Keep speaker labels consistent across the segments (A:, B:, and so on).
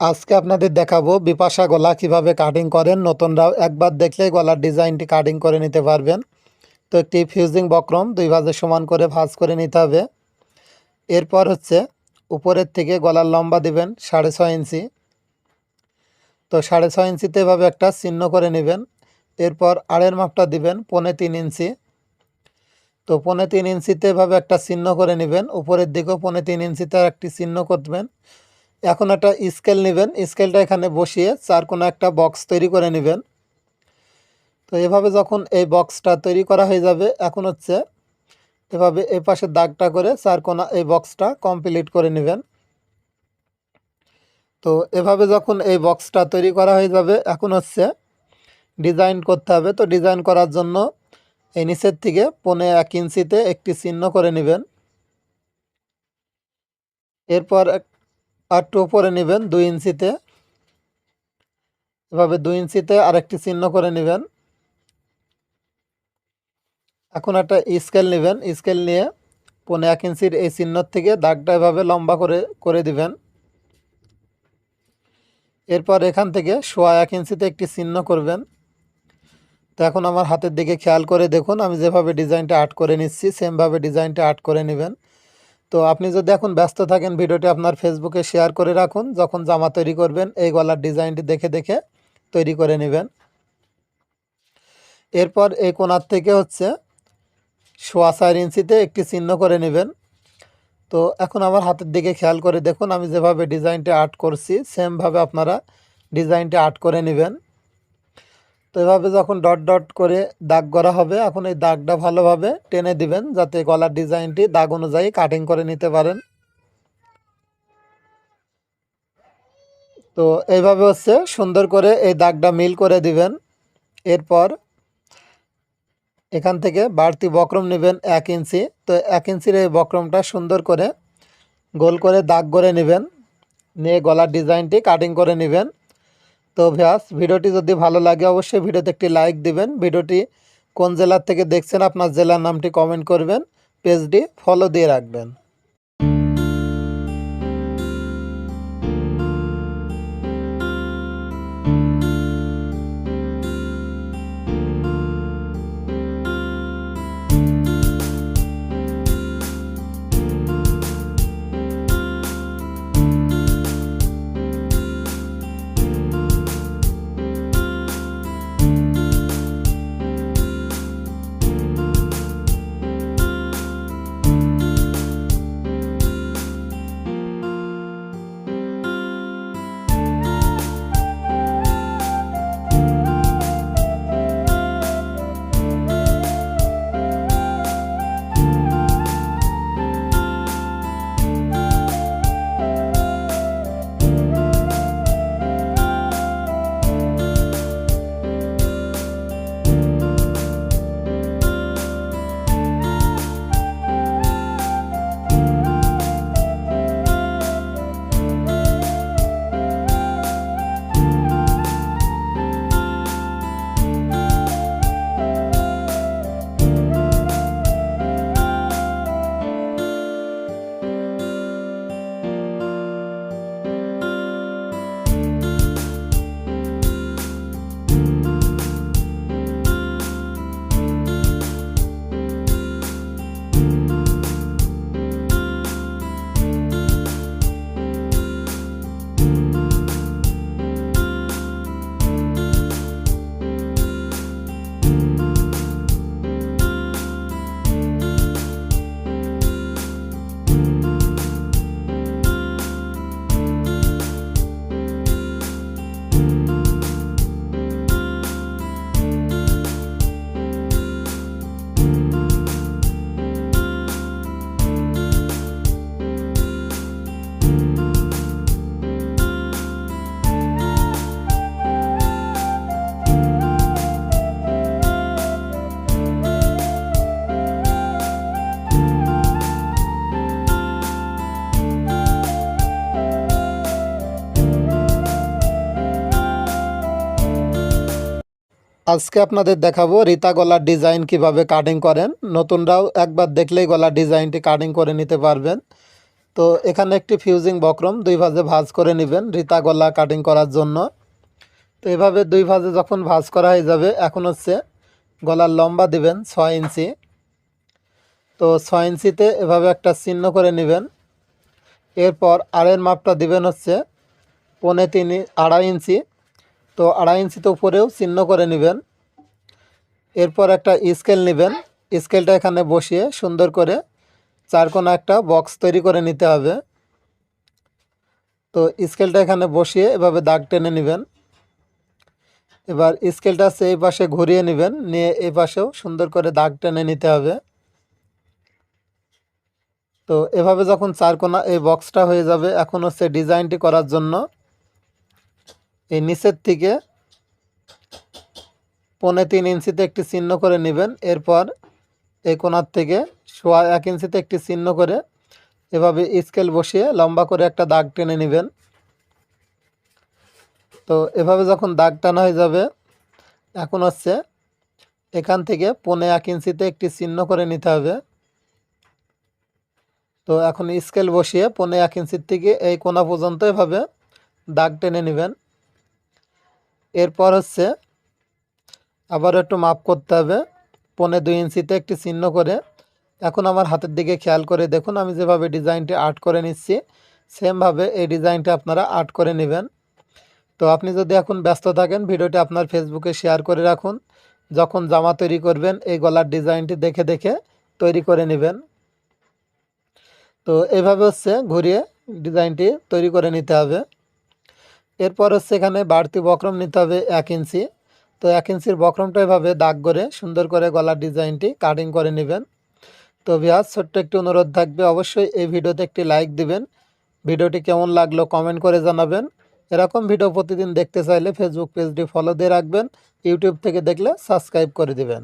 A: আজকে আপনাদের দেখাবো বিপাশা গলা কীভাবে কাটিং করেন। নতুনরাও একবার দেখলেই গলার ডিজাইনটি কাটিং করে নিতে পারবেন। তো একটি ফিউজিং বক্রম দুই ভাজে সমান করে ভাজ করে নিতে হবে। এরপর হচ্ছে উপরের থেকে গলার লম্বা দিবেন সাড়ে ছয় ইঞ্চি। তো সাড়ে ছয় ইঞ্চিতে এভাবে একটা চিহ্ন করে নেবেন। এরপর আড়ের মাপটা দিবেন পনে তিন ইঞ্চি। তো পনে তিন ইঞ্চিতে এভাবে একটা চিহ্ন করে নেবেন। উপরের দিকেও পনে তিন ইঞ্চিতে একটি চিহ্ন করবেন। এখন একটা স্কেল নেবেন। স্কেলটা এখানে বসিয়ে চার কোনো একটা বক্স তৈরি করে নেবেন। তো এভাবে যখন এই বক্সটা তৈরি করা হয়ে যাবে, এখন হচ্ছে এভাবে এই পাশে দাগটা করে চার কোনা এই বক্সটা কমপ্লিট করে নেবেন। তো এভাবে যখন এই বক্সটা তৈরি করা হয়ে যাবে, এখন হচ্ছে ডিজাইন করতে হবে। তো ডিজাইন করার জন্য এই নিচের থেকে পনে এক ইঞ্চিতে একটি চিহ্ন করে নেবেন। এরপর আর টু পরে নেবেন দুই ইঞ্চিতে। এভাবে দুই ইঞ্চিতে আরেকটি চিহ্ন করে নেবেন। এখন একটা স্কেল নেবেন। স্কেল নিয়ে পনে এক ইঞ্চির এই চিহ্নর থেকে দাগটা এভাবে লম্বা করে করে দিবেন। এরপর এখান থেকে সোয়া এক ইঞ্চিতে একটি চিহ্ন করবেন। তো এখন আমার হাতের দিকে খেয়াল করে দেখুন, আমি যেভাবে ডিজাইনটা আর্ট করে নিচ্ছি সেমভাবে ডিজাইনটা আর্ট করে নেবেন। তো আপনি যদি এখন ব্যস্ত থাকেন, ভিডিওটি আপনার ফেসবুকে শেয়ার করে রাখুন। যখন জামা তৈরি করবেন, এই গলার ডিজাইনটি দেখে দেখে তৈরি করে নেবেন। এরপর এই কোনার থেকে হচ্ছে সোয়া চার ইঞ্চিতে একটি চিহ্ন করে নেবেন। তো এখন আমার হাতের দিকে খেয়াল করে দেখুন, আমি যেভাবে ডিজাইনটা আর্ট করছি সেমভাবে আপনারা ডিজাইনটি আর্ট করে নেবেন। তো এভাবে যখন ডট ডট করে দাগ করা হবে, এখন এই দাগটা ভালোভাবে টেনে দিবেন যাতে গলার ডিজাইনটি দাগ অনুযায়ী কাটিং করে নিতে পারেন। তো এইভাবে হচ্ছে সুন্দর করে এই দাগটা মিল করে দিবেন। এরপর এখান থেকে বাড়তি বক্রম নেবেন এক ইঞ্চি। তো এক ইঞ্চির এই বক্রমটা সুন্দর করে গোল করে দাগ করে নেবেন। নিয়ে গলার ডিজাইনটি কাটিং করে নেবেন। তো ভ্যাস ভিডিওটি যদি ভালো লাগে অবশ্যই ভিডিওতে একটি লাইক দিবেন। ভিডিওটি কোন জেলার থেকে দেখছেন, আপনার জেলার নামটি কমেন্ট করবেন। পেজটি ফলো দিয়ে রাখবেন। আজকে আপনাদের দেখাবো রিতা গলার ডিজাইন কীভাবে কাটিং করেন। নতুনরাও একবার দেখলেই গলার ডিজাইনটি কাটিং করে নিতে পারবেন। তো এখানে একটি ফিউজিং বক্রম, দুই ভাজে ভাজ করে নেবেন রিতা গলা কাটিং করার জন্য। তো এভাবে দুই ভাজে যখন ভাজ করা হয়ে যাবে, এখন হচ্ছে গলার লম্বা দিবেন ছয় ইঞ্চি। তো ছয় ইঞ্চিতে এভাবে একটা চিহ্ন করে নেবেন। এরপর আড়ের মাপটা দিবেন হচ্ছে পৌনে তিন আড়াই ইঞ্চি। তো আড়াই ইঞ্চিতে উপরেও চিহ্ন করে নেবেন। এরপর একটা স্কেল নেবেন। স্কেলটা এখানে বসিয়ে সুন্দর করে চার কোণা একটা বক্স তৈরি করে নিতে হবে। তো স্কেলটা এখানে বসিয়ে এভাবে দাগ টেনে নেবেন। এবার স্কেলটা এই পাশে ঘুরিয়ে নেবেন। নিয়ে এই পাশেও সুন্দর করে দাগ টেনে নিতে হবে। তো এভাবে যখন চার কোণা এই বক্সটা হয়ে যাবে এখন হচ্ছে ডিজাইনটি করার জন্য এই নিচের থেকে পনে তিন ইঞ্চিতে একটি চিহ্ন করে নেবেন। এরপর এই কোণার থেকে সোয়া এক ইঞ্চিতে একটি চিহ্ন করে এভাবে স্কেল বসিয়ে লম্বা করে একটা দাগ টেনে নেবেন। তো এভাবে যখন দাগ টানা হয়ে যাবে, এখন হচ্ছে এখান থেকে পনে এক ইঞ্চিতে একটি চিহ্ন করে নিতে হবে। তো এখন স্কেল বসিয়ে পনে এক ইঞ্চির থেকে এই কোণা পর্যন্ত এভাবে দাগ টেনে নেবেন। এরপর হচ্ছে আবার একটু মাপ করতে হবে। পনে দুই ইঞ্চিতে একটি চিহ্ন করে। এখন আমার হাতের দিকে খেয়াল করে দেখুন, আমি যেভাবে ডিজাইনটি আর্ট করে নিচ্ছি, সেমভাবে এই ডিজাইনটা আপনারা আর্ট করে নেবেন। তো আপনি যদি এখন ব্যস্ত থাকেন, ভিডিওটি আপনার ফেসবুকে শেয়ার করে রাখুন। যখন জামা তৈরি করবেন, এই গলার ডিজাইনটি দেখে দেখে তৈরি করে নেবেন। তো এভাবে হচ্ছে ঘুরিয়ে ডিজাইনটি তৈরি করে নিতে হবে। এরপর হচ্ছে এখানে বাড়তি বক্রম নিতে হবে এক ইঞ্চি। তো এক ইঞ্চির বক্রমটা এভাবে দাগ করে সুন্দর করে গলার ডিজাইনটি কাটিং করে নেবেন। তো ভিয়াজ ছোট্ট একটি অনুরোধ থাকবে, অবশ্যই এই ভিডিওতে একটি লাইক দিবেন। ভিডিওটি কেমন লাগল কমেন্ট করে জানাবেন। এরকম ভিডিও প্রতিদিন দেখতে চাইলে ফেসবুক পেজটি ফলো দিয়ে রাখবেন। ইউটিউব থেকে দেখলে সাবস্ক্রাইব করে দিবেন।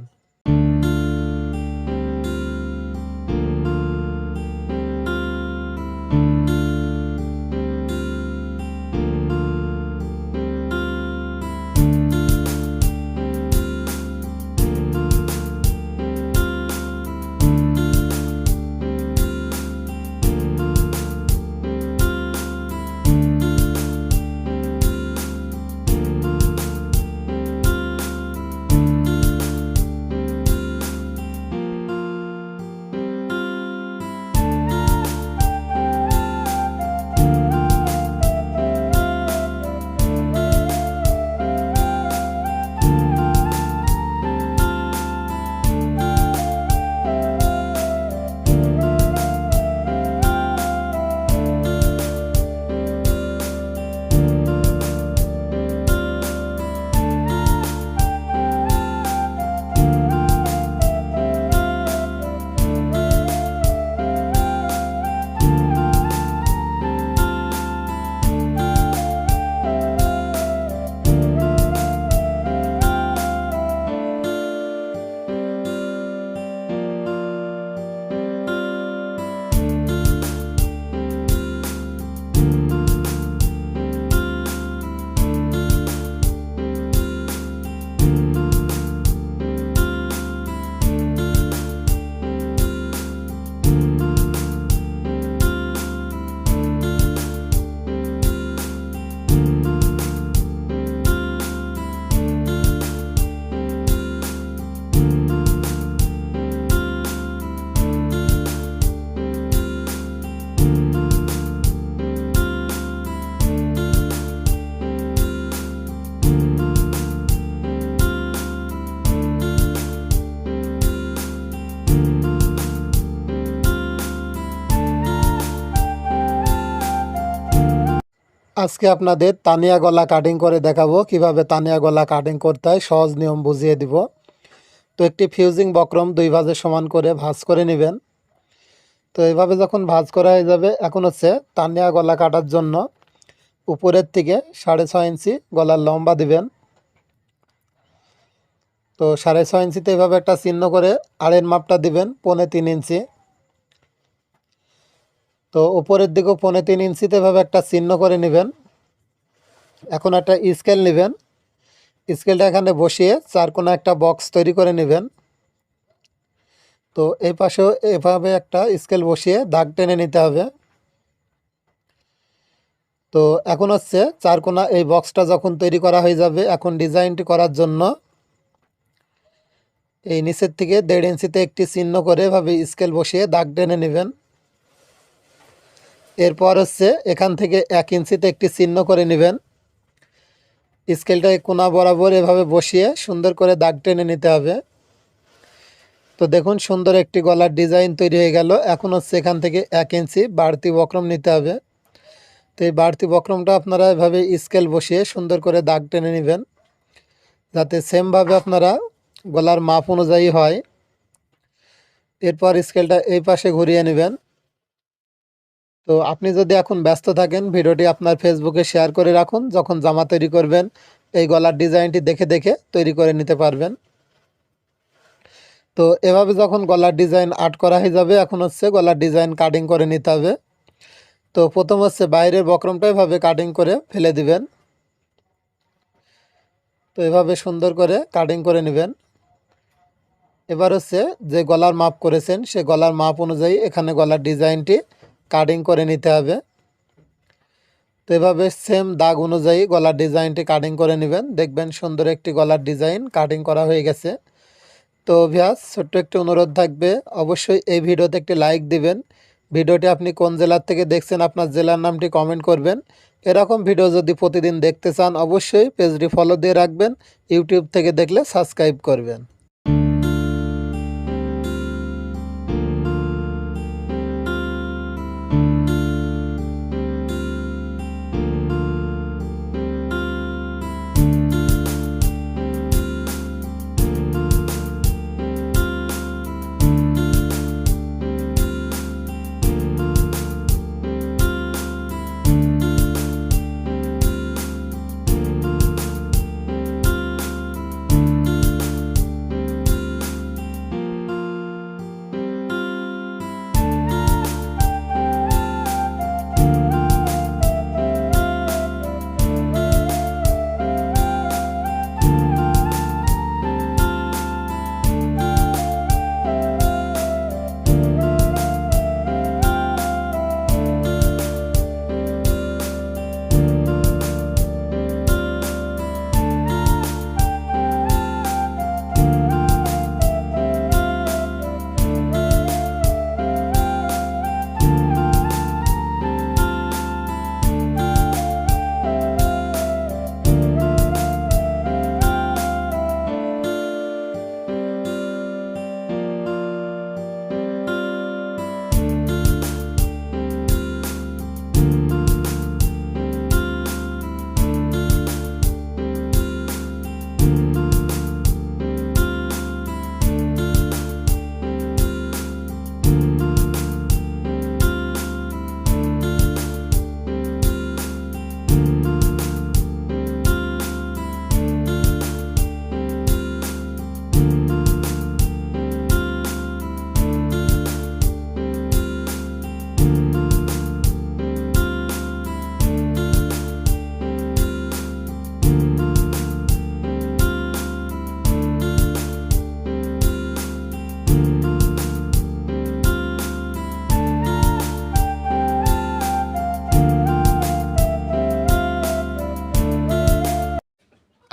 A: আজকে আপনাদের তানিয়া গলা কাটিং করে দেখাবো, কীভাবে তানিয়া গলা কাটিং করতে হয়, সহজ নিয়ম বুঝিয়ে দিব। তো একটি ফিউজিং বক্রম দুই ভাজে সমান করে ভাজ করে নেবেন। তো এভাবে যখন ভাঁজ করা হয়ে যাবে, এখন হচ্ছে তানিয়া গলা কাটার জন্য উপরের থেকে সাড়ে ছয় ইঞ্চি গলার লম্বা দিবেন। তো সাড়ে ছয় ইঞ্চিতে এভাবে একটা চিহ্ন করে আড়ের মাপটা দিবেন, পৌনে তিন ইঞ্চি। তো উপরের দিকেও পনেরো তিন ইঞ্চিতে এভাবে একটা চিহ্ন করে নেবেন। এখন একটা স্কেল নেবেন। স্কেলটা এখানে বসিয়ে চার কোনো একটা বক্স তৈরি করে নেবেন। তো এই পাশেও এভাবে একটা স্কেল বসিয়ে দাগ টেনে নিতে হবে। তো এখন হচ্ছে চারকোনা এই বক্সটা যখন তৈরি করা হয়ে যাবে, এখন ডিজাইনটি করার জন্য এই নিচের থেকে দেড় ইঞ্চিতে একটি চিহ্ন করে এভাবে স্কেল বসিয়ে দাগ টেনে নেবেন। এরপর হচ্ছে এখান থেকে এক ইঞ্চিতে একটি চিহ্ন করে নেবেন। স্কেলটা এই কোনা বরাবর এভাবে বসিয়ে সুন্দর করে দাগ টেনে নিতে হবে। তো দেখুন সুন্দর একটি গলার ডিজাইন তৈরি হয়ে গেল। এখন হচ্ছে এখান থেকে এক ইঞ্চি বাড়তি বক্রম নিতে হবে। তো এই বাড়তি বক্রমটা আপনারা এভাবে স্কেল বসিয়ে সুন্দর করে দাগ টেনে নেবেন। যাতে সেমভাবে আপনারা গলার মাপ অনুযায়ী হয়। এরপর স্কেলটা এই পাশে ঘুরিয়ে নেবেন। তো আপনি যদি এখন ব্যস্ত থাকেন, ভিডিওটি আপনার ফেসবুকে শেয়ার করে রাখুন। যখন জামা তৈরি করবেন, এই গলার ডিজাইনটি দেখে দেখে তৈরি করে নিতে পারবেন। তো এভাবে যখন গলার ডিজাইন আর্ট করা হয়ে যাবে, এখন হচ্ছে গলার ডিজাইন কাটিং করে নিতে হবে। তো প্রথম হচ্ছে বাইরের বক্রমটা এভাবে কাটিং করে ফেলে দিবেন। তো এভাবে সুন্দর করে কাটিং করে নেবেন। এবার হচ্ছে যে গলার মাপ করেছেন, সে গলার মাপ অনুযায়ী এখানে গলার ডিজাইনটি কাটিং করে নিতে হবে। তো এভাবে সেম দাগ অনুযায়ী গলার ডিজাইনটি কাটিং করে নেবেন। দেখবেন সুন্দর একটি গলার ডিজাইন কাটিং করা হয়ে গেছে। তো ভিয়াস, ছোট্ট একটি অনুরোধ থাকবে। অবশ্যই এই ভিডিওতে একটি লাইক দিবেন। ভিডিওটি আপনি কোন জেলার থেকে দেখছেন, আপনার জেলার নামটি কমেন্ট করবেন। এরকম ভিডিও যদি প্রতিদিন দেখতে চান, অবশ্যই পেজটি ফলো দিয়ে রাখবেন। ইউটিউব থেকে দেখলে সাবস্ক্রাইব করবেন।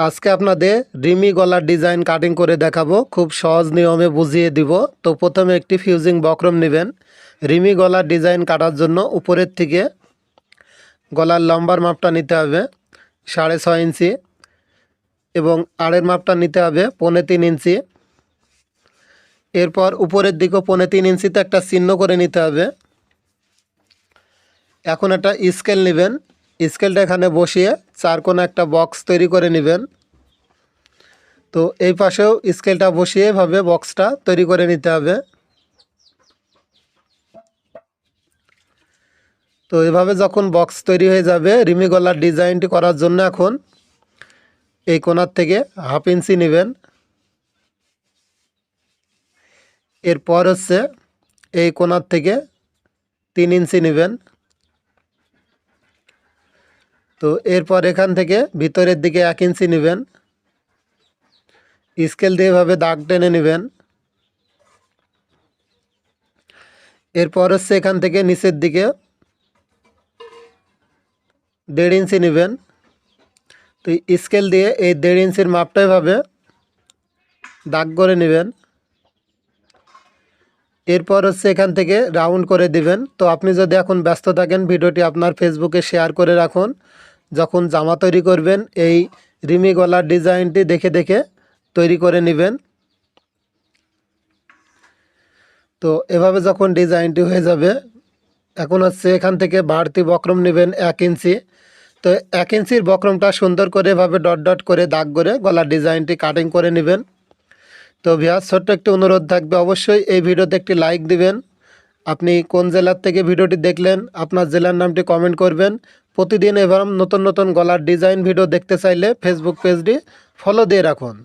A: আজকে আপনাদের রিমি গলার ডিজাইন কাটিং করে দেখাবো। খুব সহজ নিয়মে বুঝিয়ে দিব। তো প্রথমে একটি ফিউজিং বক্রম নেবেন। রিমি গলার ডিজাইন কাটার জন্য উপরের থেকে গলার লম্বার মাপটা নিতে হবে, সাড়ে ছয় ইঞ্চি এবং আড়ের মাপটা নিতে হবে, পৌনে তিন ইঞ্চি। এরপর উপরের দিকেও পৌনে তিন ইঞ্চিতে একটা চিহ্ন করে নিতে হবে। এখন একটা স্কেল নেবেন। স্কেলটা এখানে বসিয়ে চার কোনো একটা বক্স তৈরি করে নেবেন। তো এই পাশেও স্কেলটা বসিয়ে এভাবে বক্সটা তৈরি করে নিতে হবে। তো এভাবে যখন বক্স তৈরি হয়ে যাবে, রিমি গলার ডিজাইনটি করার জন্য এখন এই কোনার থেকে হাফ ইঞ্চি নেবেন। এরপর হচ্ছে এই কোনার থেকে তিন ইঞ্চি নেবেন। তো এরপর এখান থেকে ভিতরের দিকে এক ইঞ্চি নেবেন। স্কেল দিয়ে এভাবে দাগ টেনে নেবেন। এরপর হচ্ছে এখান থেকে নিচের দিকে দেড় ইঞ্চি নেবেন। তো স্কেল দিয়ে এই দেড় ইঞ্চির মাপটা এভাবে দাগ করে নেবেন। এরপর হচ্ছে এখান থেকে রাউন্ড করে দিবেন। তো আপনি যদি এখন ব্যস্ত থাকেন, ভিডিওটি আপনার ফেসবুকে শেয়ার করে রাখুন। যখন জামা তৈরি করবেন, এই রিমি গলার ডিজাইনটি দেখে দেখে তৈরি করে নেবেন। তো এভাবে যখন ডিজাইনটি হয়ে যাবে, এখন হচ্ছে এখান থেকে বাড়তি বক্রম নেবেন এক ইঞ্চি। তো এক ইঞ্চির বক্রমটা সুন্দর করে এভাবে ডট ডট করে দাগ করে গলার ডিজাইনটি কাটিং করে নেবেন। তো ভিয়াস ছোট্ট একটি অনুরোধ থাকবে, অবশ্যই এই ভিডিওতে একটি লাইক দিবেন। আপনি কোন জেলার থেকে ভিডিওটি দেখলেন, আপনার জেলার নামটি কমেন্ট করবেন। প্রতিদিন এবার নতুন নতুন গলার ডিজাইন ভিডিও দেখতে চাইলে ফেসবুক পেজটি ফলো দিয়ে রাখুন।